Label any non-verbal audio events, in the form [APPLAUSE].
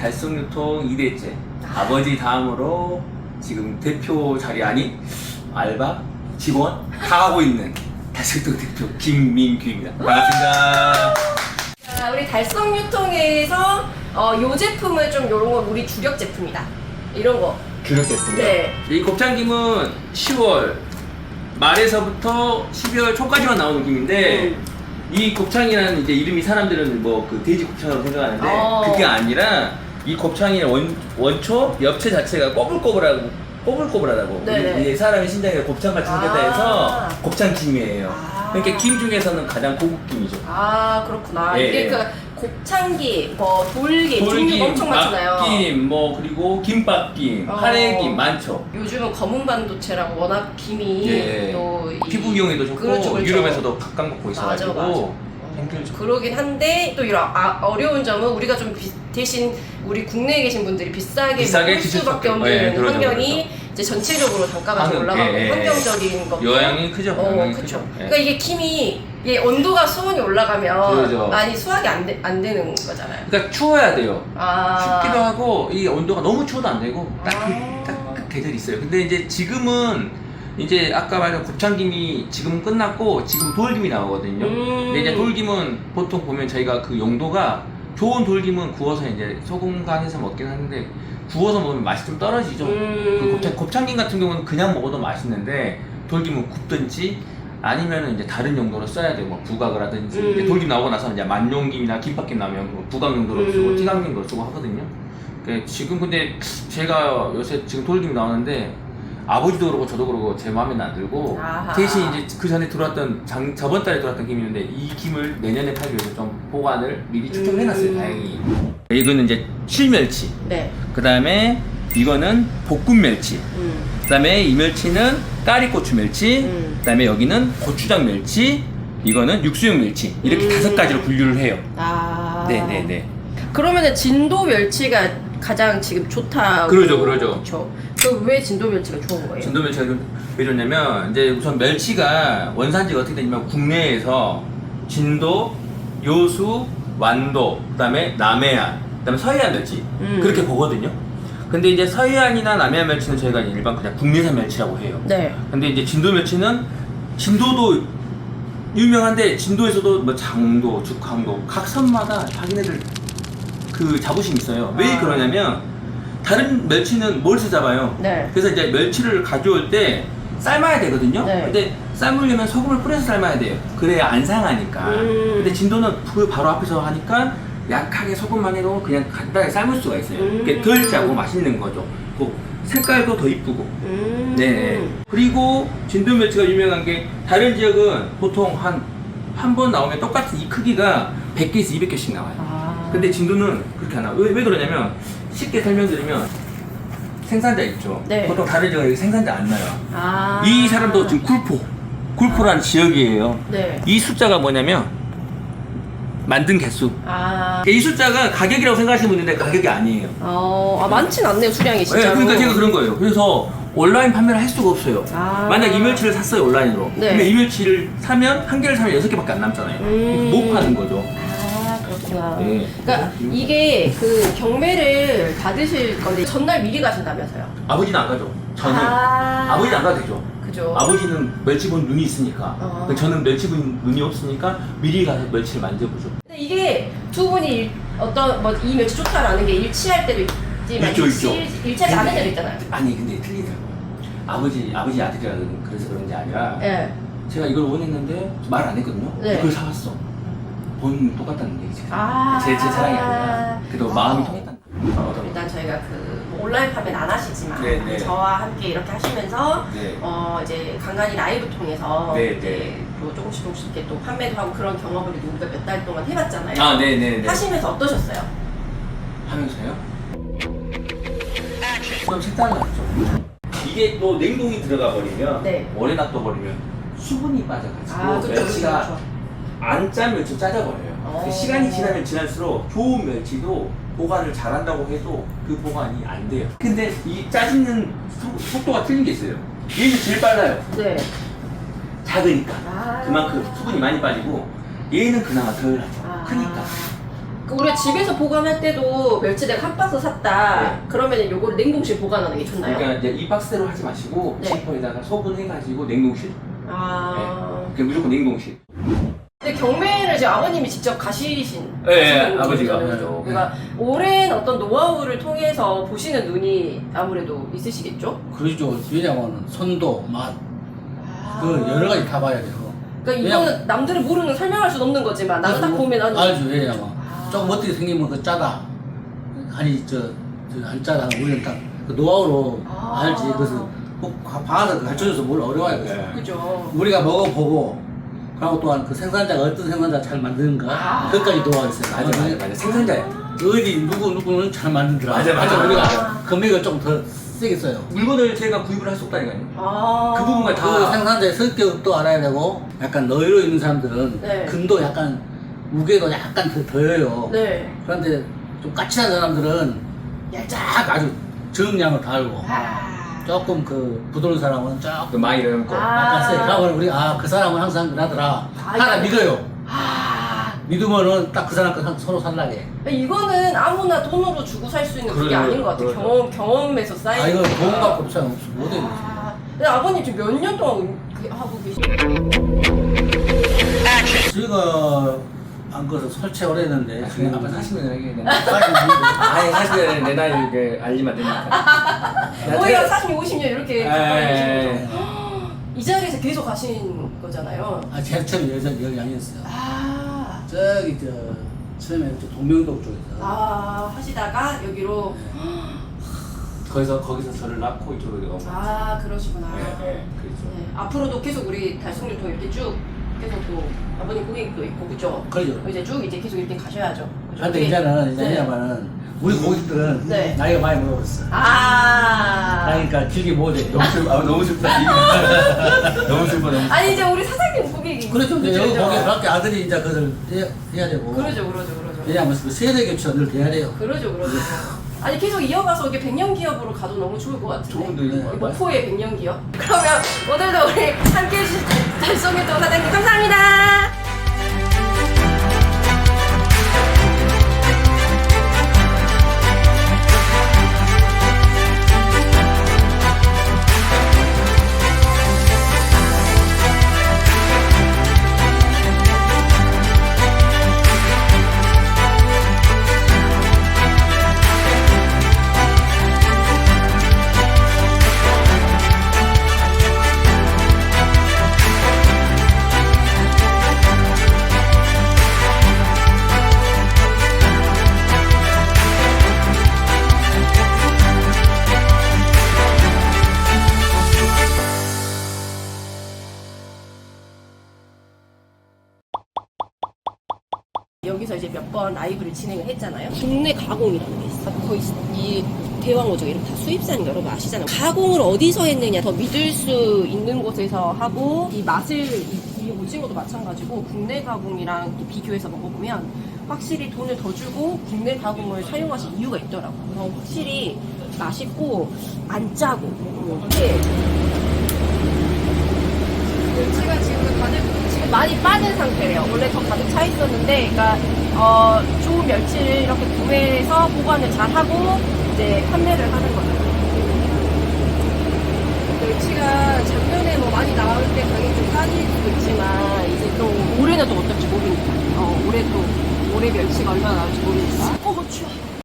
달성유통 2대째 아버지 다음으로 지금 대표 자리 아닌 알바 직원 다 하고 있는 달성유통 대표 김민규입니다. 반갑습니다. 자, 우리 달성 유통에서 어, 요 제품은 좀 요런 건 우리 주력 제품이다. 이런 거. 주력 제품이요. 네. 이 곱창김은 10월 말에서부터 12월 초까지만 나오는 김인데 음. 이 곱창이라는 이제 이름이 사람들은 뭐 그 돼지 곱창으로 생각하는데 어. 그게 아니라 이 곱창의 원, 원초 엽체 자체가 꼬불꼬불하고 꼬불꼬불하다고 네네. 우리 이 사람의 신장이 곱창같이 생겼다 아. 해서 곱창김이에요 아. 그러니까 김 중에서는 가장 고급 김이죠 아, 그렇구나. 예, 이게 예. 그 곱창기, 뭐 돌기, 종류가 엄청 많잖아요. 막김, 뭐 그리고 김밥김, 어. 카레김 많죠 요즘은 검은 반도체라고 워낙 김이 예. 또 이- 피부 미용에도 좋고 그렇죠, 그렇죠. 유럽에서도 각광받고 있어가지고 맞아. 힘들죠. 그러긴 한데 또 이런 아, 어려운 점은 우리가 좀 비- 대신 우리 국내에 계신 분들이 비싸게, 비싸게 지출 수밖에 없는 예, 그러죠, 환경이 이제 전체적으로 단가가 좀 올라가고 예, 예. 환경적인 것 영향이 크죠. 어. 크죠. 예. 그러니까 이게 김이 이게 온도가 수온이 올라가면 그러죠. 많이 수확이 안, 되, 안 되는 거잖아요. 그러니까 추워야 돼요. 아. 춥기도 하고 이 온도가 너무 추워도 안 되고 딱그 아. 딱그 계절이 있어요. 근데 이제 지금은 이제 아까 말한 곱창김이 지금 끝났고 지금 돌김이 나오거든요. 음. 근데 이제 돌김은 보통 보면 저희가 그 용도가 좋은 돌김은 구워서 이제 소금 간해서 먹긴 하는데 구워서 먹으면 맛이 좀 떨어지죠. 음. 그 곱창, 곱창김 같은 경우는 그냥 먹어도 맛있는데 돌김은 굽든지 아니면은 이제 다른 용도로 써야 돼요. 뭐 부각을 하든지 음. 이제 돌김 나오고 나서 이제 만용김이나 김밥김 나오면 그 부각 용도로 쓰고 음. 찌각용도로 쓰고 하거든요. 그 지금 근데 제가 요새 지금 돌김 나오는데 아버지도 그러고 저도 그러고 제 마음에는 안 들고 아하. 대신 이제 그 전에 들어왔던 장, 저번 달에 들어왔던 김이었는데 이 김을 내년에 팔기 위해서 좀 보관을 미리 추첨을 해놨어요. 음. 다행히. 이거는 이제 실멸치. 네. 그 다음에 이거는 볶음 멸치. 음. 그 다음에 이 멸치는 까리고추 멸치. 음. 그 다음에 여기는 고추장 멸치. 이거는 육수용 멸치. 이렇게 음. 다섯 가지로 분류를 해요. 아. 네네네. 그러면은 진도 멸치가 가장 지금 좋다. 그러죠, 그러죠. 그렇죠. 그왜 진도 멸치가 좋은 거예요? 진도 멸치가 좀- 왜 좋냐면 이제 우선 멸치가 원산지가 어떻게 되냐면 국내에서 진도, 요수, 완도, 그다음에 남해안, 그다음에 서해안 멸치 음. 그렇게 보거든요. 근데 이제 서해안이나 남해안 멸치는 저희가 일반 그냥 국내산 멸치라고 해요. 네. 근데 이제 진도 멸치는 진도도 유명한데 진도에서도 뭐 장도, 죽항도 각 섬마다 자기네들 그 자부심이 있어요. 왜 아. 그러냐면 다른 멸치는 뭘서 잡아요? 네. 그래서 이제 멸치를 가져올 때 삶아야 되거든요. 네. 근데 삶으려면 소금을 뿌려서 삶아야 돼요. 그래야 안 상하니까. 음. 근데 진도는 그 바로 앞에서 하니까 약하게 소금만 해도 그냥 간단하게 삶을 수가 있어요. 음. 그게 덜 짜고 맛있는 거죠. 그 색깔도 더 이쁘고. 음. 네. 그리고 진도 멸치가 유명한 게 다른 지역은 보통 한 한 번 나오면 똑같은 이 크기가 100개에서 200개씩 나와요. 아. 근데 진도는 그렇게 안 나와요. 왜, 왜 그러냐면 쉽게 설명드리면 생산자 있죠. 네. 보통 다른 지역에 생산자 안 나요. 아. 이 사람도 지금 굴포, 굴포라는 지역이에요. 네. 이 숫자가 뭐냐면 만든 개수. 아. 이 숫자가 가격이라고 생각하시는 분인데 가격이 아니에요. 어, 아, 많진 않네요, 수량이 네, 진짜로. 그러니까 제가 그런 거예요. 그래서 온라인 판매를 할 수가 없어요. 아. 만약 이멸치를 샀어요 온라인으로. 네. 근데 이멸치를 사면 한 개를 사면 여섯 개밖에 안 남잖아요. 음. 못 파는 거죠. 아, 그렇구나. 네. 그러니까 이게 그 경매를 받으실 건데 전날 미리 가신다면서요? 아버지는 안 가죠. 저는 아. 아... 버지는 안 가도 되죠. 그죠. 아버지는 멸치 본 눈이 있으니까. 어. 저는 멸치 본 눈이 없으니까 미리 가서 멸치를 만져보죠. 근데 이게 두 분이 일- 어떤 뭐 이 멸치 좋다라는 게 일치할 때도 있지만 있죠, 일치, 있죠. 일치하지 근데- 때도 있잖아요. 아니 근데 틀리더라고요. 아버지 아버지 아들이라 그래서 그런 게 아니라 예. 제가 이걸 원했는데 말 안 했거든요. 네. 그걸 사왔어. 본 똑같다는 얘기지. 아. 제, 제 사랑이 아니라. 그래도 마음이 통했다. 어, 일단 저희가 그 온라인 판매는 안 하시지만 네, 네. 저와 함께 이렇게 하시면서 네. 어 이제 간간히 라이브 통해서 네, 이제 네. 또 조금씩 조금씩 이렇게 또 판매도 하고 그런 경험을 우리가 몇 달 동안 해봤잖아요. 아, 네네네. 하시면서 어떠셨어요? 하면서요? 좀 색달랐죠. 이게 또 냉동이 들어가 버리면 네. 오래 놔둬 버리면 수분이 빠져가지고 아, 그렇죠, 멸치가 그렇죠. 안 짜면 좀 짜져버려요. 어. 그 시간이 지나면 지날수록 좋은 멸치도 보관을 잘한다고 해도 그 보관이 안 돼요. 근데 이 짜지는 속- 속도가 틀린 게 있어요. 얘는 제일 빨라요. 네. 작으니까. 아. 그만큼 수분이 많이 빠지고 얘는 그나마 덜 하죠. 아. 크니까. 그 우리가 집에서 보관할 때도 멸치 내가 한 박스 샀다. 네. 그러면 요거를 냉동실 보관하는 게 좋나요? 그러니까 이제 이 박스로 하지 마시고 네. 지퍼에다가 소분해가지고 냉동실. 아. 그냥 무조건 냉동실. 근데 경매를 지금 아버님이 직접 가시신 네, 가시는 아버지가. 거잖아요? 네. 그러니까 오랜 어떤 노하우를 통해서 보시는 눈이 아무래도 있으시겠죠? 그러죠. 왜냐면 손도 맛, 아. 그 여러 가지 다 봐야 돼요. 그러니까 이거는 남들은 모르는 설명할 수는 없는 거지만 나는 딱 보면 나는 알죠. 왜냐면 아. 조금 어떻게 생기면 그 짜다. 아니 저안 짜다. 우리는 딱그 노하우로 아. 알지. 그래서 꼭 가- 봐서 가르쳐줘서 뭘 어려워요. 그래서. 네. 그죠. 우리가 먹어보고 그리고 또한 그 생산자가 어떤 생산자 잘 만드는가 아. 그것까지 노하우 있어요. 맞아, 맞아, 맞아. 생산자야. 어디 누구 누구는 잘 만들더라. 맞아, 맞아. 우리가 아. 금액을 좀 더 세게 써요. 물건을 제가 구입을 할 수 없다니까요. 아. 그 부분만 다- 그 생산자의 성격도 알아야 되고 약간 너희로 있는 사람들은 네. 금도 약간 무게도 약간 더 더해요. 네. 그런데 좀 까칠한 사람들은 얄짝 아주 정량을 달고 아. 조금 그 부드러운 사람은 조금 그 많이 넣고. 아. 약간 세. 그러면 우리 아 그 사람은 항상 그러더라. 하나 이거- 믿어요. 아. 믿으면은 딱 그 사람 거 서로 살라게. 이거는 아무나 돈으로 주고 살 수 있는 그게 그래요, 아닌 것 같아요. 그래요. 경험 경험에서 쌓인. 아 이거. 돈 갖고 없어요. 없어. 못해. 아. 근데 아버님 지금 몇 년 동안 그- 하고 계신 저희가 안 꺼서 설치 오래 했는데 지금 한번 40년 하게 되네. 아니, 40년 내 나이 그 알리면 안 되니까. [LAUGHS] 오히려 40년, 50년 이렇게 가까이 계신 에. 거죠. 이 자리에서 계속 가신 거잖아요. 아 제일 처음에 여자 여기 아니었어요. 아. 저기 저 처음에 저 동명동 쪽에서. 아, 하시다가 여기로 거기서 거기서 저를 낳고 이쪽으로 오고. 아, 그러시구나. 네, 네, 그렇죠. 네, 앞으로도 계속 우리 달성유통 이렇게 쭉 계속 또 아버님 고객도 있고 그죠? 그러죠. 이제 쭉 이제 계속 이렇게 가셔야죠. 그죠? 근데 어떻게- 이제는 이제 네. 왜냐면은 우리 고객들은 네. 나이가 많이 먹었어. 아. 그러니까 길게 못 해. 너무 슬, 아, 너무 슬프다. [LAUGHS] 너무 슬퍼, 너무 슬퍼. 아니 이제 우리 사장님 고객이 그렇죠. 이제 그죠, 여기? 거기 밖에 아들이 이제 그걸 해야, 해야 되고. 그러죠, 그러죠, 그러죠. 왜냐하면 그 세대 교체가 늘 돼야 돼요. 그러죠, 그러죠. 아니 계속 이어가서 이게 백년 기업으로 가도 너무 좋을 것 같은데. 좋은데, 네. 이거. 목포의 백년 기업. 그러면 오늘도 우리 함께 해주신 달성유통 사장님 감사합니다. 여기서 이제 몇번 라이브를 진행을 했잖아요. 국내 가공이라는 게 있어. 거의 이 대왕호적 이런 다 수입산 여러분 아시잖아요. 가공을 어디서 했느냐 더 믿을 수 있는 곳에서 하고 이 맛을 이, 이 오징어도 마찬가지고 국내 가공이랑 또 비교해서 먹어보면 확실히 돈을 더 주고 국내 가공을 사용하신 이유가 있더라고요. 그래서 확실히 맛있고 안 짜고 이게 멸치가 지금 지금 많이 빠진 상태래요. 원래 더 가득 차 있었는데, 그러니까 어, 좋은 멸치를 이렇게 구매해서 보관을 잘 하고 이제 판매를 하는 거죠. 멸치가 작년에 뭐 많이 나올 때 가격이 좀 싸질 수도 있지만 이제 또 올해는 또 어떨지 모르니까. 어, 올해 또 올해 멸치가 얼마나 나올지 모르니까. 어, 추워.